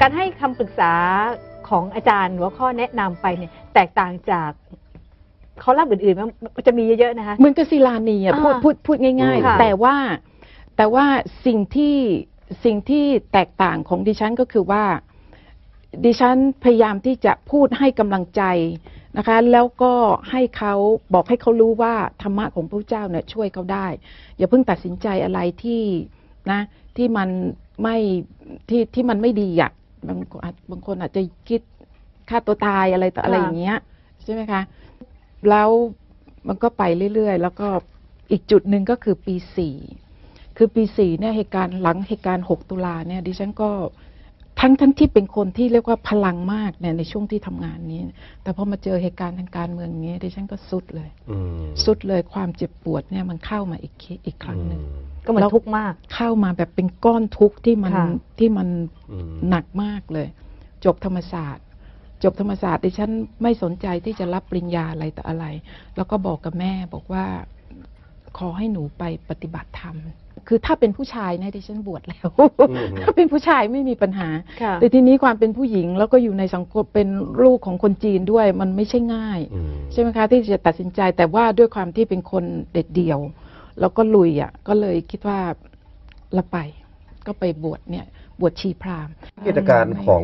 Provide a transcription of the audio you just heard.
การให้คำปรึกษาของอาจารย์หรือว่าข้อแนะนำไปเนี่ยแตกต่างจากคอลัมน์อื่นๆมั้ยมันจะมีเยอะๆนะคะ เหมือนกับศิลานีอะอ่าพูดพูดพูดง่ายค่ะๆแต่ว่าแต่ว่าสิ่งที่สิ่งที่แตกต่างของดิฉันก็คือว่า ดิฉันพยายามที่จะพูดให้กำลังใจ นะคะ แล้วก็ให้เขาบอกให้เขารู้ว่าธรรมะของพระเจ้าเนี่ยช่วยเขาได้ อย่าเพิ่งตัดสินใจอะไรที่นะที่มันไม่ที่ที่มันไม่ดีอะบางคนบางคนอาจจะคิดฆ่าตัวตายอะไรต่ออะไรอย่างเงี้ยใช่ไหมคะ แล้วมันก็ไปเรื่อยๆ แล้วก็อีกจุดหนึ่งก็คือปีสี่คือปีสี่เนี่ยเหตุการณ์หลังเหตุการณ์หกตุลาเนี่ยดิฉันก็ ทั้งทั้งที่เป็นคนที่เรียกว่าพลังมากเนี่ยในช่วงที่ทำงานนี้ แต่พอมาเจอเหตุการณ์ทางการเมืองอย่างนี้ดิฉันก็สุดเลยอืมสุดเลยความเจ็บปวดเนี่ยมันเข้ามาอีกเคอีกครั้งหนึ่งก็เหมือนทุกข์มาก เข้ามาแบบเป็นก้อนทุกข์ที่มันค่ะที่มันอืมหนักมากเลย จบธรรมศาสตร์ จบธรรมศาสตร์ดิฉันไม่สนใจที่จะรับปริญญาอะไรต่ออะไร แล้วก็บอกกับแม่บอกว่า ขอให้หนูไปปฏิบัติธรรม คือถ้าเป็นผู้ชายเนี่ยดิฉันบวชแล้วอืมถ้าเป็นผู้ชายไม่มีปัญหา ค่ะแต่ทีนี้ความเป็นผู้หญิงแล้วก็อยู่ในสังคมเป็นลูกของคนจีนด้วยมันไม่ใช่ง่าย อืม ใช่ไหมคะ ที่จะตัดสินใจแต่ว่าด้วยความที่เป็นคนเด็ดเดี่ยว แล้วก็ลุยอะก็เลยคิดว่าเราไป ก็ไปบวชเนี่ย บวชชีพราหมณ์ กิจการของ